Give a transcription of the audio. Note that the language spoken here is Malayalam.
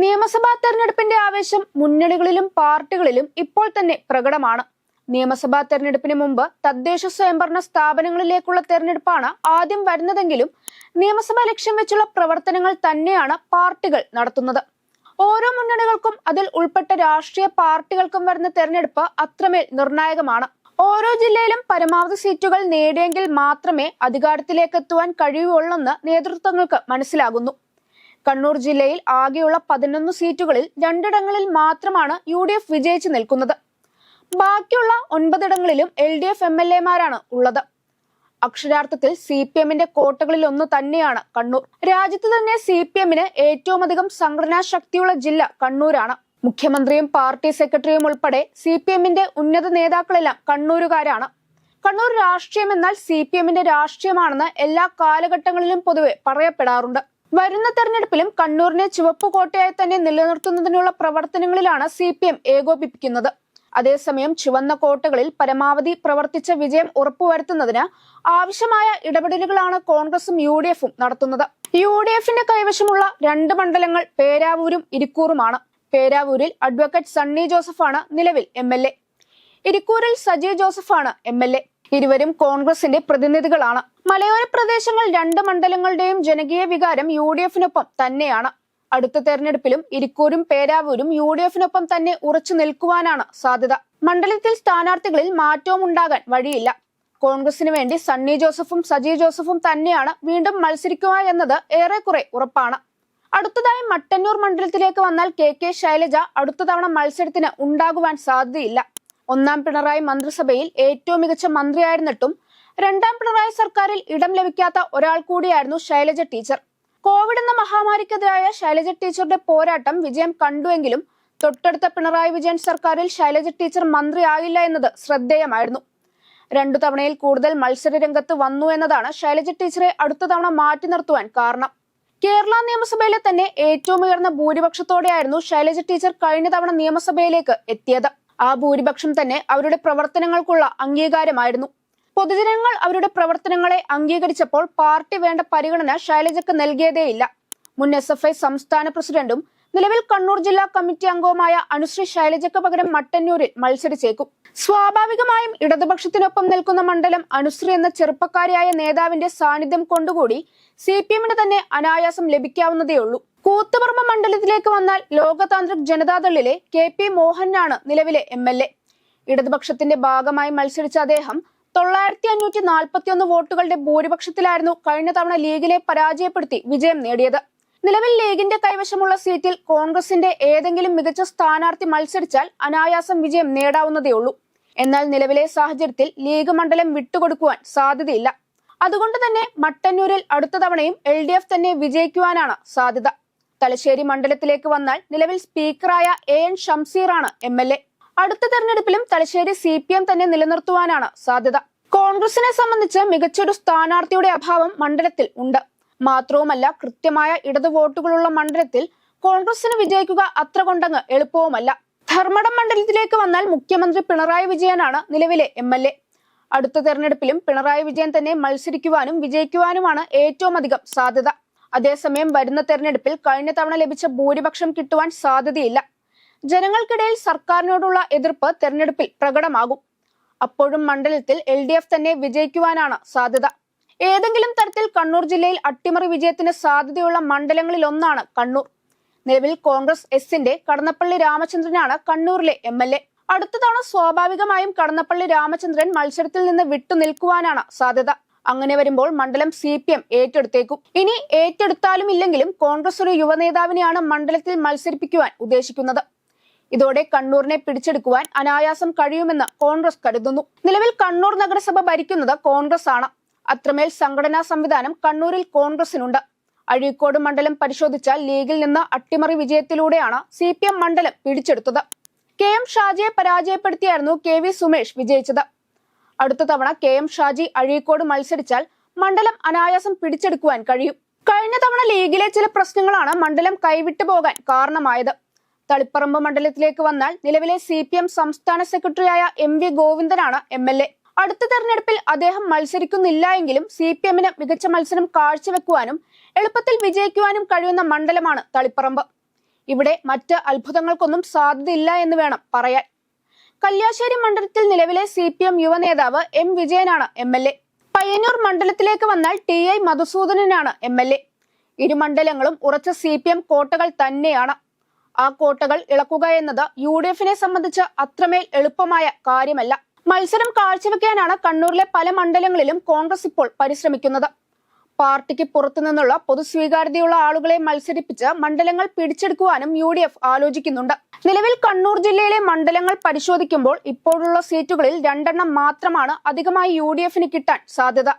നിയമസഭാ തെരഞ്ഞെടുപ്പിന്റെ ആവേശം മുന്നണികളിലും പാർട്ടികളിലും ഇപ്പോൾ തന്നെ പ്രകടമാണ്. നിയമസഭാ തെരഞ്ഞെടുപ്പിന് മുമ്പ് തദ്ദേശ സ്വയംഭരണ സ്ഥാപനങ്ങളിലേക്കുള്ള തെരഞ്ഞെടുപ്പാണ് ആദ്യം വരുന്നതെങ്കിലും നിയമസഭ ലക്ഷ്യം വെച്ചുള്ള പ്രവർത്തനങ്ങൾ തന്നെയാണ് പാർട്ടികൾ നടത്തുന്നത്. ഓരോ മുന്നണികൾക്കും അതിൽ ഉൾപ്പെട്ട രാഷ്ട്രീയ പാർട്ടികൾക്കും വരുന്ന തെരഞ്ഞെടുപ്പ് അത്രമേൽ നിർണായകമാണ്. ഓരോ ജില്ലയിലും പരമാവധി സീറ്റുകൾ നേടിയെങ്കിൽ മാത്രമേ അധികാരത്തിലേക്ക് എത്തുവാൻ കഴിയുള്ളെന്ന് നേതൃത്വങ്ങൾക്ക് മനസ്സിലാകുന്നു. കണ്ണൂർ ജില്ലയിൽ ആകെയുള്ള പതിനൊന്ന് സീറ്റുകളിൽ രണ്ടിടങ്ങളിൽ മാത്രമാണ് യു ഡി എഫ് വിജയിച്ചു നിൽക്കുന്നത്. ബാക്കിയുള്ള ഒൻപതിടങ്ങളിലും L D F M L എമാരാണ് ഉള്ളത്. അക്ഷരാർത്ഥത്തിൽ സി പി എമ്മിന്റെ കോട്ടകളിൽ ഒന്ന് തന്നെയാണ് കണ്ണൂർ. രാജ്യത്ത് തന്നെ സി പി എമ്മിന് ഏറ്റവും അധികം സംഘടനാ ശക്തിയുള്ള ജില്ല കണ്ണൂരാണ്. മുഖ്യമന്ത്രിയും പാർട്ടി സെക്രട്ടറിയും ഉൾപ്പെടെ സി പി എമ്മിന്റെ ഉന്നത നേതാക്കളെല്ലാം കണ്ണൂരുകാരാണ്. കണ്ണൂർ രാഷ്ട്രീയം എന്നാൽ സി പി എമ്മിന്റെ രാഷ്ട്രീയമാണെന്ന് എല്ലാ കാലഘട്ടങ്ങളിലും പൊതുവെ പറയപ്പെടാറുണ്ട്. വരുന്ന തെരഞ്ഞെടുപ്പിലും കണ്ണൂരിനെ ചുവപ്പ് കോട്ടയായി തന്നെ നിലനിർത്തുന്നതിനുള്ള പ്രവർത്തനങ്ങളിലാണ് സി പി എം ഏകോപിപ്പിക്കുന്നത്. അതേസമയം ചുവന്ന കോട്ടകളിൽ പരമാവധി പ്രവർത്തിച്ച വിജയം ഉറപ്പുവരുത്തുന്നതിന് ആവശ്യമായ ഇടപെടലുകളാണ് കോൺഗ്രസും യു ഡി എഫും നടത്തുന്നത്. യു ഡി എഫിന്റെ കൈവശമുള്ള രണ്ട് മണ്ഡലങ്ങൾ പേരാവൂരും ഇരിക്കൂറുമാണ്. പേരാവൂരിൽ അഡ്വക്കേറ്റ് സണ്ണി ജോസഫാണ് നിലവിൽ എം എൽ എ. ഇരിക്കൂറിൽ സജി ജോസഫാണ് എം എൽ എ. ഇരുവരും കോൺഗ്രസിന്റെ പ്രതിനിധികളാണ്. മലയോര പ്രദേശങ്ങൾ രണ്ട് മണ്ഡലങ്ങളുടെയും ജനകീയ വികാരം യു ഡി എഫിനൊപ്പം തന്നെയാണ്. അടുത്ത തെരഞ്ഞെടുപ്പിലും ഇരിക്കൂരും പേരാവൂരും യു ഡി എഫിനൊപ്പം തന്നെ ഉറച്ചു നിൽക്കുവാനാണ് സാധ്യത. മണ്ഡലത്തിൽ സ്ഥാനാർത്ഥികളിൽ മാറ്റവും ഉണ്ടാകാൻ വഴിയില്ല. കോൺഗ്രസിന് വേണ്ടി സണ്ണി ജോസഫും സജി ജോസഫും തന്നെയാണ് വീണ്ടും മത്സരിക്കുക എന്നത് ഏറെക്കുറെ ഉറപ്പാണ്. അടുത്തതായി മട്ടന്നൂർ മണ്ഡലത്തിലേക്ക് വന്നാൽ കെ കെ ശൈലജ അടുത്ത തവണ മത്സരത്തിന് ഉണ്ടാകുവാൻ സാധ്യതയില്ല. ഒന്നാം പിണറായി മന്ത്രിസഭയിൽ ഏറ്റവും മികച്ച മന്ത്രിയായിരുന്നിട്ടും രണ്ടാം പിണറായി സർക്കാരിൽ ഇടം ലഭിക്കാത്ത ഒരാൾ കൂടിയായിരുന്നു ശൈലജ ടീച്ചർ. കോവിഡ് എന്ന മഹാമാരിക്കെതിരായ ശൈലജ ടീച്ചറുടെ പോരാട്ടം വിജയം കണ്ടുവെങ്കിലും തൊട്ടടുത്ത പിണറായി വിജയൻ സർക്കാരിൽ ശൈലജ ടീച്ചർ മന്ത്രിയായില്ല എന്നത് ശ്രദ്ധേയമായിരുന്നു. രണ്ടു തവണയിൽ കൂടുതൽ മത്സര രംഗത്ത് വന്നു എന്നതാണ് ശൈലജ ടീച്ചറെ അടുത്ത തവണ മാറ്റി നിർത്തുവാൻ കാരണം. കേരള നിയമസഭയിലെ തന്നെ ഏറ്റവും ഉയർന്ന ഭൂരിപക്ഷത്തോടെയായിരുന്നു ശൈലജ ടീച്ചർ കഴിഞ്ഞ തവണ നിയമസഭയിലേക്ക് എത്തിയത്. ആ ഭൂരിപക്ഷം തന്നെ അവരുടെ പ്രവർത്തനങ്ങൾക്കുള്ള അംഗീകാരമായിരുന്നു. പൊതുജനങ്ങൾ അവരുടെ പ്രവർത്തനങ്ങളെ അംഗീകരിച്ചപ്പോൾ പാർട്ടി വേണ്ട പരിഗണന ശൈലജയ്ക്ക് നൽകിയതേയില്ല. മുൻ എസ് എഫ് ഐ സംസ്ഥാന പ്രസിഡന്റും നിലവിൽ കണ്ണൂർ ജില്ലാ കമ്മിറ്റി അംഗവുമായ അനുശ്രീ ശൈലജയ്ക്ക് പകരം മട്ടന്നൂരിൽ മത്സരിച്ചേക്കും. സ്വാഭാവികമായും ഇടതുപക്ഷത്തിനൊപ്പം നിൽക്കുന്ന മണ്ഡലം അനുശ്രീ എന്ന ചെറുപ്പക്കാരിയായ നേതാവിന്റെ സാന്നിധ്യം കൊണ്ടുകൂടി സി പി എമ്മിന് തന്നെ അനായാസം ലഭിക്കാവുന്നതേയുള്ളൂ. കൂത്തുപറമ്പ് മണ്ഡലത്തിലേക്ക് വന്നാൽ ലോകതാന്ത്രിക് ജനതാദളിലെ കെ പി മോഹനാണ് നിലവിലെ എം എൽ എ. ഇടതുപക്ഷത്തിന്റെ ഭാഗമായി മത്സരിച്ച അദ്ദേഹം തൊള്ളായിരത്തി അഞ്ഞൂറ്റി നാൽപ്പത്തി ഒന്ന് വോട്ടുകളുടെ ഭൂരിപക്ഷത്തിലായിരുന്നു കഴിഞ്ഞ തവണ ലീഗിനെ പരാജയപ്പെടുത്തി വിജയം നേടിയത്. നിലവിൽ ലീഗിന്റെ കൈവശമുള്ള സീറ്റിൽ കോൺഗ്രസിന്റെ ഏതെങ്കിലും മികച്ച സ്ഥാനാർത്ഥി മത്സരിച്ചാൽ അനായാസം വിജയം നേടാവുന്നതേയുള്ളൂ എന്നാൽ നിലവിലെ സാഹചര്യത്തിൽ ലീഗ് മണ്ഡലം വിട്ടുകൊടുക്കുവാൻ സാധ്യതയില്ല. അതുകൊണ്ട് തന്നെ മട്ടന്നൂരിൽ അടുത്ത തവണയും എൽ ഡി എഫ് തന്നെ വിജയിക്കുവാനാണ് സാധ്യത. തലശ്ശേരി മണ്ഡലത്തിലേക്ക് വന്നാൽ നിലവിൽ സ്പീക്കറായ എ എൻ ഷംസീറാണ് എം എൽ എ. അടുത്ത തെരഞ്ഞെടുപ്പിലും തലശ്ശേരി സി പി എം തന്നെ നിലനിർത്തുവാനാണ് സാധ്യത. കോൺഗ്രസിനെ സംബന്ധിച്ച് മികച്ചൊരു സ്ഥാനാർത്ഥിയുടെ അഭാവം മണ്ഡലത്തിൽ ഉണ്ട്. മാത്രവുമല്ല കൃത്യമായ ഇടത് വോട്ടുകളുള്ള മണ്ഡലത്തിൽ കോൺഗ്രസിന് വിജയിക്കുക അത്ര കൊണ്ടങ്ങ് എളുപ്പവുമല്ല. ധർമ്മടം മണ്ഡലത്തിലേക്ക് വന്നാൽ മുഖ്യമന്ത്രി പിണറായി വിജയനാണ് നിലവിലെ എം എൽ എ. അടുത്ത തെരഞ്ഞെടുപ്പിലും പിണറായി വിജയൻ തന്നെ മത്സരിക്കുവാനും വിജയിക്കുവാനുമാണ് ഏറ്റവും അധികം സാധ്യത. അതേസമയം വരുന്ന തെരഞ്ഞെടുപ്പിൽ കഴിഞ്ഞ തവണ ലഭിച്ച ഭൂരിപക്ഷം കിട്ടുവാൻ സാധ്യതയില്ല. ജനങ്ങൾക്കിടയിൽ സർക്കാരിനോടുള്ള എതിർപ്പ് തെരഞ്ഞെടുപ്പിൽ പ്രകടമാകും. അപ്പോഴും മണ്ഡലത്തിൽ എൽ ഡി എഫ് തന്നെ വിജയിക്കുവാനാണ് സാധ്യത. ഏതെങ്കിലും തരത്തിൽ കണ്ണൂർ ജില്ലയിൽ അട്ടിമറി വിജയത്തിന് സാധ്യതയുള്ള മണ്ഡലങ്ങളിൽ ഒന്നാണ് കണ്ണൂർ. നിലവിൽ കോൺഗ്രസ് എസിന്റെ കടന്നപ്പള്ളി രാമചന്ദ്രനാണ് കണ്ണൂരിലെ എം എൽ എ. അടുത്ത തവണ സ്വാഭാവികമായും കടന്നപ്പള്ളി രാമചന്ദ്രൻ മത്സരത്തിൽ നിന്ന് വിട്ടുനിൽക്കുവാനാണ് സാധ്യത. അങ്ങനെ വരുമ്പോൾ മണ്ഡലം സി പി എം ഏറ്റെടുത്തേക്കും. ഇനി ഏറ്റെടുത്താലും ഇല്ലെങ്കിലും കോൺഗ്രസ് ഒരു യുവനേതാവിനെയാണ് മണ്ഡലത്തിൽ മത്സരിപ്പിക്കുവാൻ ഉദ്ദേശിക്കുന്നത്. ഇതോടെ കണ്ണൂരിനെ പിടിച്ചെടുക്കുവാൻ അനായാസം കഴിയുമെന്ന് കോൺഗ്രസ് കരുതുന്നു. നിലവിൽ കണ്ണൂർ നഗരസഭ ഭരിക്കുന്നത് കോൺഗ്രസ് ആണ് അത്രമേൽ സംഘടനാ സംവിധാനം കണ്ണൂരിൽ കോൺഗ്രസിനുണ്ട്. അഴീക്കോട് മണ്ഡലം പരിശോധിച്ചാൽ ലീഗിൽ നിന്ന് അട്ടിമറി വിജയത്തിലൂടെയാണ് സി മണ്ഡലം പിടിച്ചെടുത്തത്. കെ എം ഷാജിയെ പരാജയപ്പെടുത്തിയായിരുന്നു കെ വി സുമേഷ് വിജയിച്ചത്. അടുത്ത തവണ കെ എം ഷാജി അഴീക്കോട് മത്സരിച്ചാൽ മണ്ഡലം അനായാസം പിടിച്ചെടുക്കുവാൻ കഴിയും. കഴിഞ്ഞ തവണ ലീഗിലെ ചില പ്രശ്നങ്ങളാണ് മണ്ഡലം കൈവിട്ടു പോകാൻ കാരണമായത്. തളിപ്പറമ്പ് മണ്ഡലത്തിലേക്ക് വന്നാൽ നിലവിലെ സി പി എം സംസ്ഥാന സെക്രട്ടറിയായ എം വി ഗോവിന്ദനാണ് എം എൽ എ. അടുത്ത തെരഞ്ഞെടുപ്പിൽ അദ്ദേഹം മത്സരിക്കുന്നില്ല എങ്കിലും സി പി എമ്മിന് മികച്ച മത്സരം കാഴ്ചവെക്കുവാനും എളുപ്പത്തിൽ വിജയിക്കുവാനും കഴിയുന്ന മണ്ഡലമാണ് തളിപ്പറമ്പ്. ഇവിടെ മറ്റ് അത്ഭുതങ്ങൾക്കൊന്നും സാധ്യതയില്ല എന്ന് വേണം പറയാൻ. കല്യാശ്ശേരി മണ്ഡലത്തിൽ നിലവിലെ സി പി എം യുവ നേതാവ് എം വിജയനാണ് എം എൽ എ. പയ്യന്നൂർ മണ്ഡലത്തിലേക്ക് വന്നാൽ ടി ഐ മധുസൂദനനാണ് എം എൽ എ. ഇരു മണ്ഡലങ്ങളും ഉറച്ച സി പി എം കോട്ടകൾ തന്നെയാണ്. ആ കോട്ടകൾ ഇളക്കുക എന്നത് യു ഡി എഫിനെ സംബന്ധിച്ച് അത്രമേൽ എളുപ്പമായ കാര്യമല്ല. മത്സരം കാഴ്ചവെക്കാനാണ് കണ്ണൂരിലെ പല മണ്ഡലങ്ങളിലും കോൺഗ്രസ് ഇപ്പോൾ പരിശ്രമിക്കുന്നത്. പാർട്ടിക്ക് പുറത്തുനിന്നുള്ള പൊതുസ്വീകാര്യതയുള്ള ആളുകളെ മത്സരിപ്പിച്ച് മണ്ഡലങ്ങൾ പിടിച്ചെടുക്കുവാനും യു ഡി എഫ് ആലോചിക്കുന്നുണ്ട്. നിലവിൽ കണ്ണൂർ ജില്ലയിലെ മണ്ഡലങ്ങൾ പരിശോധിക്കുമ്പോൾ ഇപ്പോഴുള്ള സീറ്റുകളിൽ രണ്ടെണ്ണം മാത്രമാണ് അധികമായി യു ഡി എഫിന് കിട്ടാൻ സാധ്യത.